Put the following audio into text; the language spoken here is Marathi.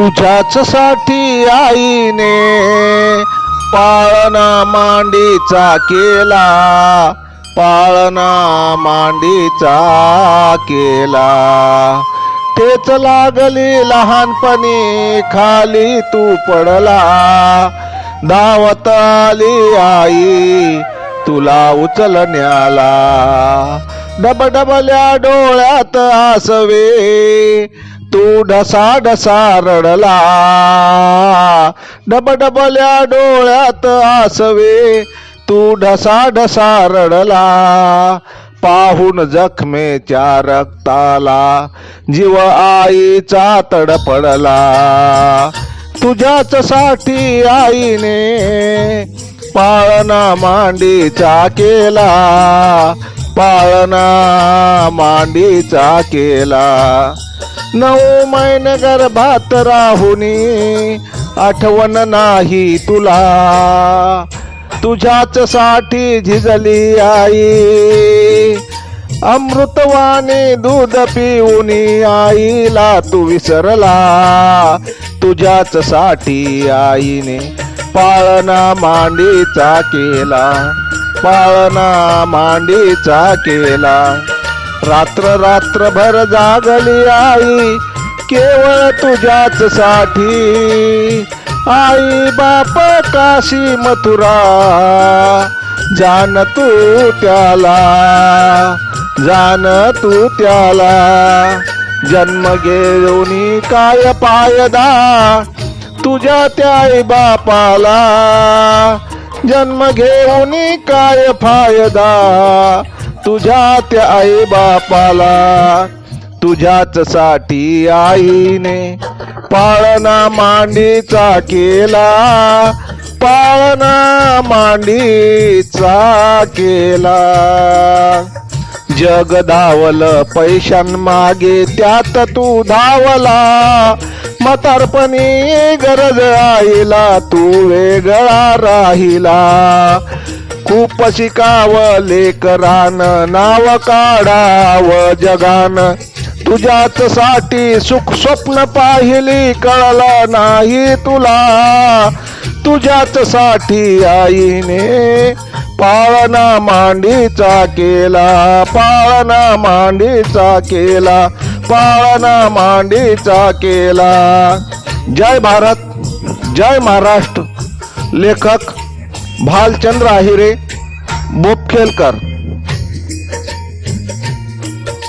तुझ्याच साठी आईने पाळणा मांडीचा केला. पाळणा मांडीचा केला. तेच लागली लहानपणी खाली तू पडला. धावत आली आई तुला उचलण्याला. डब डबल्या डोळ्यात आसवे तो ढसा ढसा रडला. डब डबल्या डोळ्यात आसवे. तू ढसा ढसा रडला. पाहून जखमेच्या रक्ताला जीव आईचा तडपडला तुझ्याच साठी आईने पाळणा मांडीचा केला. पाळणा मांडीचा केला. नऊ मैन गर्भात राहुनी आठवण नाही तुला. तुझ्याच साठी झिजली आई अमृतवाणी दूध पिऊनी आईला तू विसरला. तुझ्याच साठी आईने पाळणा मांडीचा केला पाळणा मांडीचा केला. रात्र रात्रभर जागली आई केवळ तुझ्याच साठी. आई बाप काशी मथुरा जान तू त्याला जान तू त्याला. जन्म घेऊनी काय पायदा तुझ्या त्या आई बापाला? जन्म घेऊनी काय फायदा तुझ्या त्या आई बापाला तुझ्याच साठी आईने पाळणा मांडीचा केला पाळणा मांडीचा केला. जग धावल पैशांमागे त्यात तू धावला. मतारपणी गरज आईला तू वेगळा राहिला. खूप शिकाव लेकरान नाव काढाव जगान. तुझ्याच साठी सुख स्वप्न पाहिली कळलं नाही तुला. तुझ्याच साठी आईने पाळणा मांडीचा केला पाळणा मांडीचा केला पाळणा मांडीचा केला. जय भारत जय महाराष्ट्र. लेखक भालचंद्र आहिरे बोपखेलकर